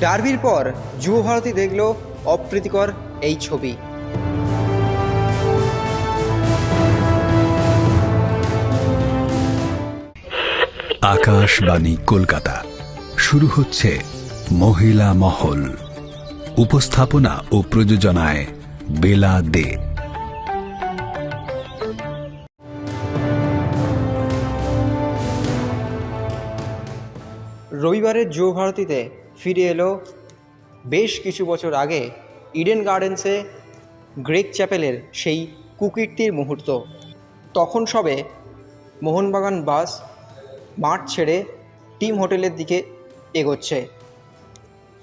ডার্বির পর যুব ভারতী দেখল অপ্রীতিকর এই ছবি। আকাশবাণী কলকাতা। শুরু হচ্ছে মহিলা মহল। উপস্থাপনা ও প্রযোজনায় বেলা দে। রবিবারের যুব ভারতীতে ফিরে এলো। বেশ কিছু বছর আগে ইডেন গার্ডেন্সে গ্রেক চ্যাপেলের সেই কুকীর্তির মুহূর্ত। তখন সবে মোহনবাগান বাস মাঠ ছেড়ে টিম হোটেলের দিকে এগোচ্ছে।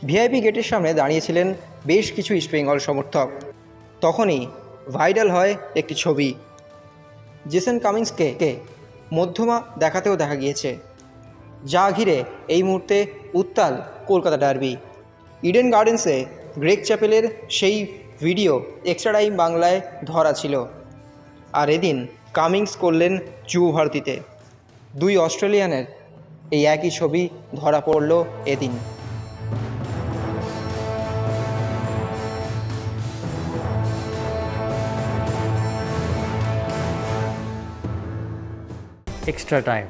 ভিআইপি গেটের সামনে দাঁড়িয়েছিলেন বেশ কিছু ইস্টবেঙ্গল সমর্থক। তখনই ভাইরাল হয় একটি ছবি। জেসন কামিন্সকে কে মধ্যমা দেখাতেও দেখা গিয়েছে। যা ঘিরে এই মুহূর্তে উত্তাল কলকাতা ডার্বি। ইডেন গার্ডেন্সে গ্রেক চ্যাপেলের সেই ভিডিও এক্সট্রা টাইম বাংলায় ধরা ছিল। আর এদিন কামিংস করলেন যুব ভারতীতে দুই অস্ট্রেলিয়ানের এই একই ছবি ধরা পড়ল এদিন। Extra time.